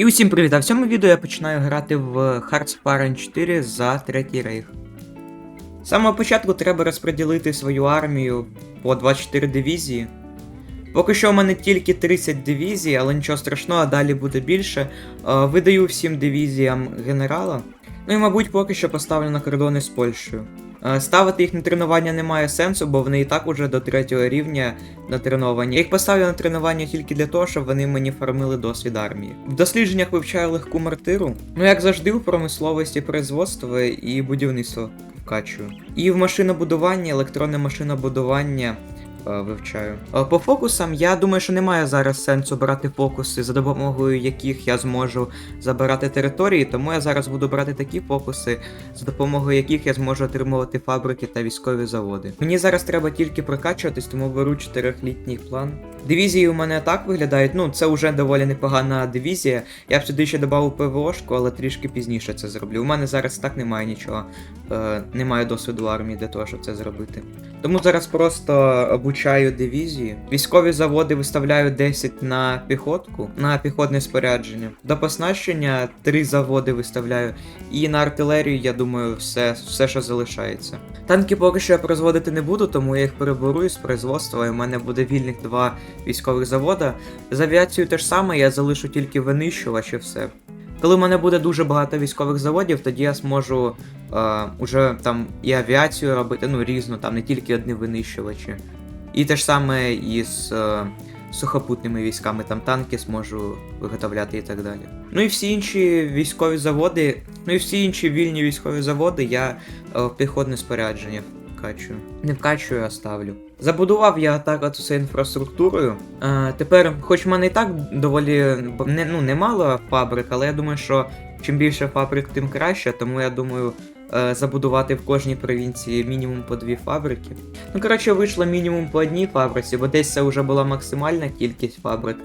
І усім привіт! А в цьому відео я починаю грати в Hearts of Iron 4 за третій рейх. З самого початку треба розподілити свою армію по 24 дивізії. Поки що у мене тільки 30 дивізій, але нічого страшного, далі буде більше. Е, Видаю всім дивізіям генерала. Ну і, мабуть, поки що поставлю на кордони з Польщею. Е, Ставити їх на тренування немає сенсу, бо вони і так уже до третього рівня натреновані. Я їх поставлю на тренування тільки для того, щоб вони мені фармили досвід армії. В дослідженнях вивчаю легку мартиру. Ну як завжди, в промисловості производства і будівництво вкачую. І в машинобудуванні, електронне машинобудування. Е, Вивчаю. Е, По фокусам я думаю, що немає зараз сенсу брати фокуси, за допомогою яких я зможу забирати території, тому я зараз буду брати такі фокуси, за допомогою яких я зможу отримувати фабрики та військові заводи. Мені зараз треба тільки прокачуватись, тому беру чотирьохлітній план. Дивізії у мене так виглядають. Ну, це вже доволі непогана дивізія. Я б сюди ще додав ПВОшку, але трішки пізніше це зроблю. У мене зараз так немає нічого. Е, немає досвіду армії для того, щоб це зробити. Тому зараз просто обучаю дивізії. Військові заводи виставляю 10 на піхотку, на піхотне спорядження. До поснащення 3 заводи виставляю. І на артилерію, я думаю, все, все що залишається. Танки поки що я производити не буду, тому я їх переберу із производства, і в мене буде вільних два військових завода. З авіацією те ж саме, я залишу тільки винищувач і все. Коли в мене буде дуже багато військових заводів, тоді я зможу е, уже там і авіацію робити, ну різну, там не тільки одні винищувачі. І те ж саме із е, сухопутними військами, там танки зможу виготовляти і так далі. Ну і всі інші військові заводи, ну і всі інші вільні військові заводи я е, в піхотне спорядження вкачую. Не вкачую, а ставлю. Забудував я так от усе інфраструктурою. Е, тепер, хоч в мене і так доволі не, ну, немало фабрик, але я думаю, що чим більше фабрик, тим краще, тому я думаю. е, Забудувати в кожній провінції мінімум по дві фабрики. Ну, коротше, вийшло мінімум по одній фабриці, бо десь це вже була максимальна кількість фабрик.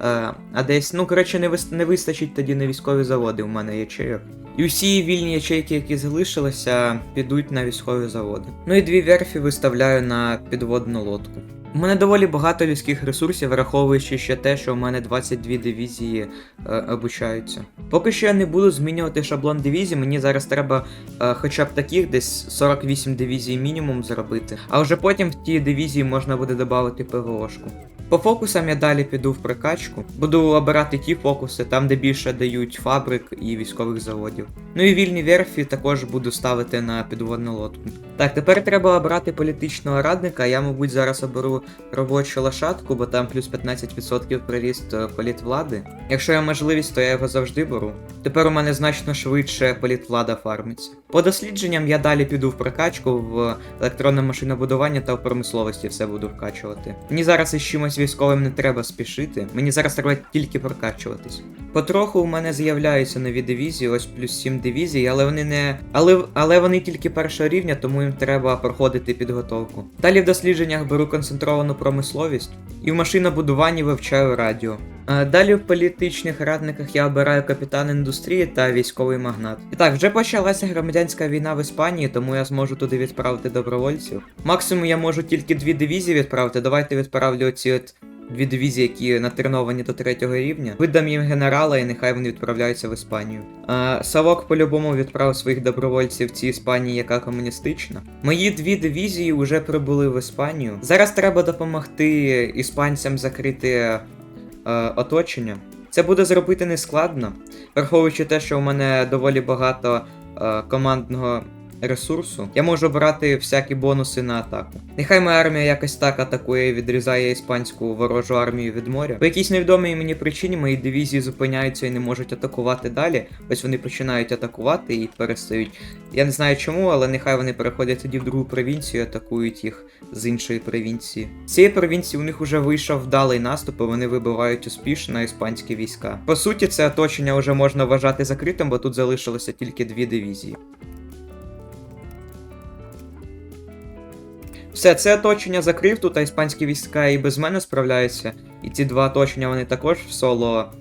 Е, а десь, ну, коротше, не, вис- не вистачить тоді на військові заводи у мене ячейок. І всі вільні ячейки, які залишилися, підуть на військові заводи. Ну і дві верфі виставляю на підводну лодку. У мене доволі багато людських ресурсів, враховуючи ще те, що у мене 22 дивізії е, обучаються. Поки що я не буду змінювати шаблон дивізій, мені зараз треба е, хоча б таких десь 48 дивізій мінімум зробити. А вже потім в ті дивізії можна буде додати ПВОшку. По фокусам я далі піду в прокачку. Буду обирати ті фокуси, там де більше дають фабрик і військових заводів. Ну і вільні верфі також буду ставити на підводну лодку. Так, тепер треба обрати політичного радника. Я, мабуть, зараз оберу робочу лошадку, бо там плюс 15% приріст е, політвлади. Якщо є можливість, то я його завжди беру. Тепер у мене значно швидше політвлада фармиться. По дослідженням я далі піду в прокачку в електронне машинобудування та в промисловості все буду вкачувати. Мені зараз із чимось військовим не треба спішити. Мені зараз треба тільки прокачуватись. Потроху у мене з'являються нові дивізії, ось плюс 7 дивізій, але вони не. Але, але вони тільки першого рівня, тому треба проходити підготовку. Далі в дослідженнях беру концентровану промисловість і в машинобудуванні вивчаю радіо. Е, Далі в політичних радниках я обираю капітан індустрії та військовий магнат. І так, вже почалася громадянська війна в Іспанії, тому я зможу туди відправити добровольців. Максимум я можу тільки дві дивізії відправити. Давайте відправлю оці от дві дивізії, які натреновані до третього рівня. Видам їм генерала, і нехай вони відправляються в Іспанію. А, Савок по-любому відправив своїх добровольців в цій Іспанії, яка комуністична. Мої дві дивізії вже прибули в Іспанію. Зараз треба допомогти іспанцям закрити е, оточення. Це буде зробити нескладно, враховуючи те, що у мене доволі багато е, командного ресурсу, я можу брати всякі бонуси на атаку. Нехай моя армія якось так атакує і відрізає іспанську ворожу армію від моря. По якійсь невідомій мені причині мої дивізії зупиняються і не можуть атакувати далі. Ось вони починають атакувати і перестають. Я не знаю чому, але нехай вони переходять тоді в другу провінцію і атакують їх з іншої провінції. З цієї провінції у них вже вийшов вдалий наступ, і вони вибивають успішно іспанські війська. По суті, це оточення вже можна вважати закритим, бо тут залишилося тільки дві дивізії. Все, це оточення закрив, тут іспанські війська і без мене справляються. І ці два оточення вони також в соло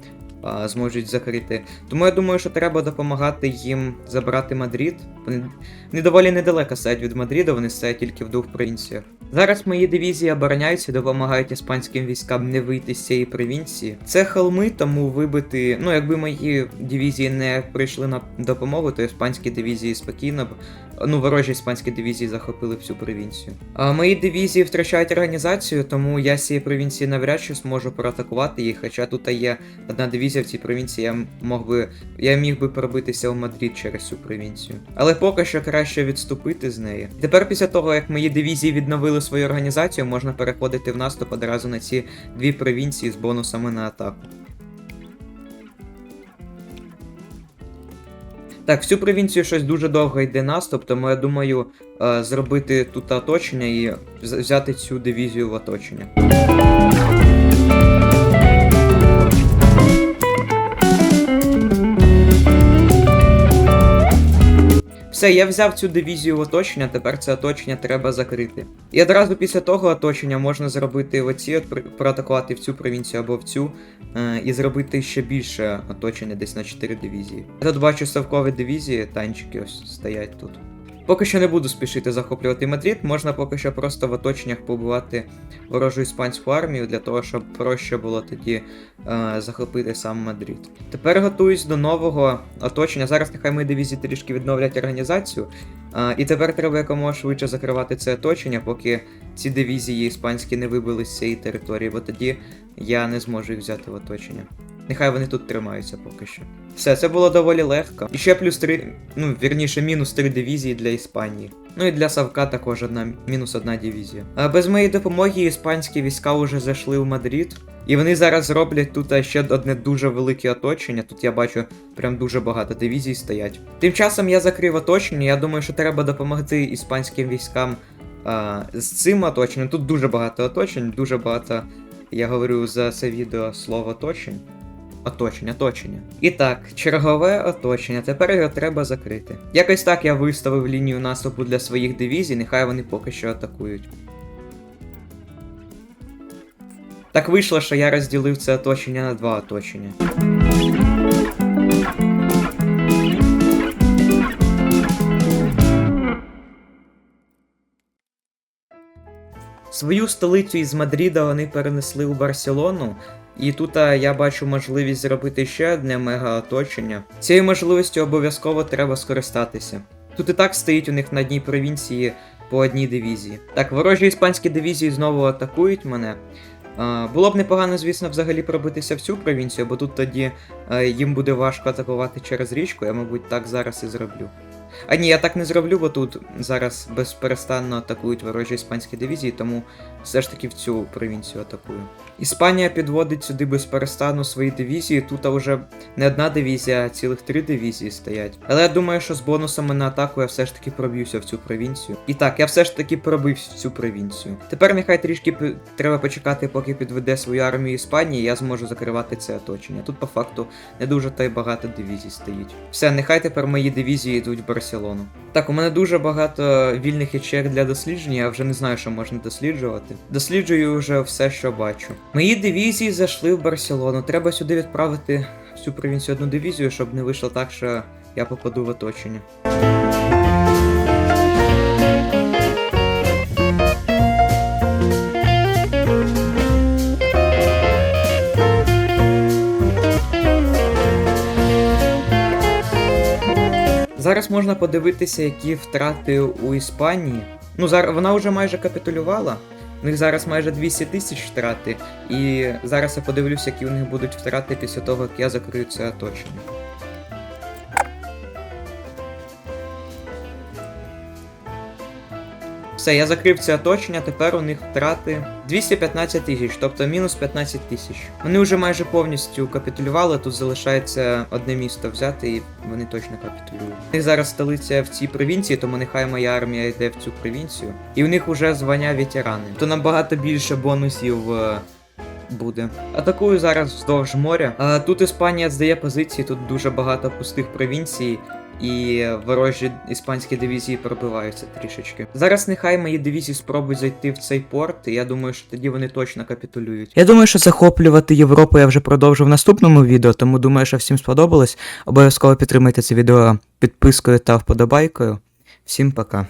а, зможуть закрити. Тому я думаю, що треба допомагати їм забрати Мадрид. Вони, вони доволі недалеко стоять від Мадрида, вони стоять тільки в двох провінціях. Зараз мої дивізії обороняються допомагають іспанським військам не вийти з цієї провінції. Це холми, тому вибити. Ну, якби мої дивізії не прийшли на допомогу, то іспанські дивізії спокійно б. Ну, ворожі іспанські дивізії захопили всю провінцію. А мої дивізії втрачають організацію, тому я з цієї провінції навряд чи зможу проатакувати їх. Хоча тут є одна дивізія в цій провінції, я мог би. Я міг би пробитися в Мадрид через цю провінцію. Але поки що краще відступити з неї. Тепер, після того, як мої дивізії відновили свою організацію, можна переходити в наступ одразу на ці дві провінції з бонусами на атаку. Так, всю провінцію щось дуже довго йде наступ, тому я думаю е, зробити тут оточення і взяти цю дивізію в оточення. Все, я взяв цю дивізію в оточення, тепер це оточення треба закрити. І одразу після того оточення можна зробити оці, от проатакувати в цю провінцію або в цю, е, і зробити ще більше оточення десь на 4 дивізії. Я тут бачу ставкові дивізії, танчики ось стоять тут. Поки що не буду спішити захоплювати Мадрид, можна поки що просто в оточеннях побувати ворожу іспанську армію для того, щоб проще було тоді е, захопити сам Мадрид. Тепер готуюсь до нового оточення. Зараз нехай мої дивізії трішки відновлять організацію. Е, і тепер треба якомога швидше закривати це оточення, поки ці дивізії іспанські не вибили з цієї території, бо тоді я не зможу їх взяти в оточення. Нехай вони тут тримаються поки що. Все, це було доволі легко. І ще плюс три, ну вірніше, мінус три дивізії для Іспанії. Ну і для Савка також одна мінус одна дивізія. А без моєї допомоги іспанські війська вже зайшли в Мадрид. І вони зараз роблять тут ще одне дуже велике оточення. Тут я бачу прям дуже багато дивізій стоять. Тим часом я закрив оточення. Я думаю, що треба допомогти іспанським військам а, з цим оточенням. Тут дуже багато оточень, дуже багато. Я говорю за це відео слово оточень. Оточення, оточення. І так, чергове оточення. Тепер його треба закрити. Якось так я виставив лінію наступу для своїх дивізій, нехай вони поки що атакують. Так вийшло, що я розділив це оточення на два оточення. Свою столицю із Мадріда вони перенесли у Барселону, і тут я бачу можливість зробити ще одне мега-оточення. Цією можливістю обов'язково треба скористатися. Тут і так стоїть у них на одній провінції по одній дивізії. Так, ворожі іспанські дивізії знову атакують мене. Було б непогано, звісно, взагалі пробитися в цю провінцію, бо тут тоді їм буде важко атакувати через річку, я, мабуть, так зараз і зроблю. А ні, я так не зроблю, бо тут зараз безперестанно атакують ворожі іспанські дивізії, тому все ж таки в цю провінцію атакую. Іспанія підводить сюди безперестанно свої дивізії. Тут вже не одна дивізія, а цілих три дивізії стоять. Але я думаю, що з бонусами на атаку я все ж таки проб'юся в цю провінцію. І так, я все ж таки пробив в цю провінцію. Тепер нехай трішки треба почекати, поки підведе свою армію Іспанії, і я зможу закривати це оточення. Тут по факту не дуже та й багато дивізій стоїть. Все, нехай тепер мої дивізії йдуть в Барселону. Так, у мене дуже багато вільних ячеек для дослідження, я вже не знаю, що можна досліджувати. Досліджую вже все, що бачу. Мої дивізії зайшли в Барселону. Треба сюди відправити всю провінцію одну дивізію, щоб не вийшло так, що я попаду в оточення. Зараз можна подивитися, які втрати у Іспанії. Ну, зараз вона вже майже капітулювала. У них зараз майже 200 тисяч втрати. І зараз я подивлюся, які у них будуть втрати після того, як я закрию це оточення. Все, я закрив це оточення, тепер у них втрати 215 тисяч, тобто мінус 15 тисяч. Вони вже майже повністю капітулювали, тут залишається одне місто взяти, і вони точно капітулюють. У них зараз столиця в цій провінції, тому нехай моя армія йде в цю провінцію. І у них вже звання ветерани. То набагато більше бонусів. е, Буде. Атакую зараз вздовж моря. А, тут Іспанія здає позиції, тут дуже багато пустих провінцій. І ворожі іспанські дивізії пробиваються трішечки. Зараз нехай мої дивізії спробують зайти в цей порт, і я думаю, що тоді вони точно капітулюють. Я думаю, що захоплювати Європу я вже продовжу в наступному відео, тому думаю, що всім сподобалось. Обов'язково підтримайте це відео підпискою та вподобайкою. Всім пока.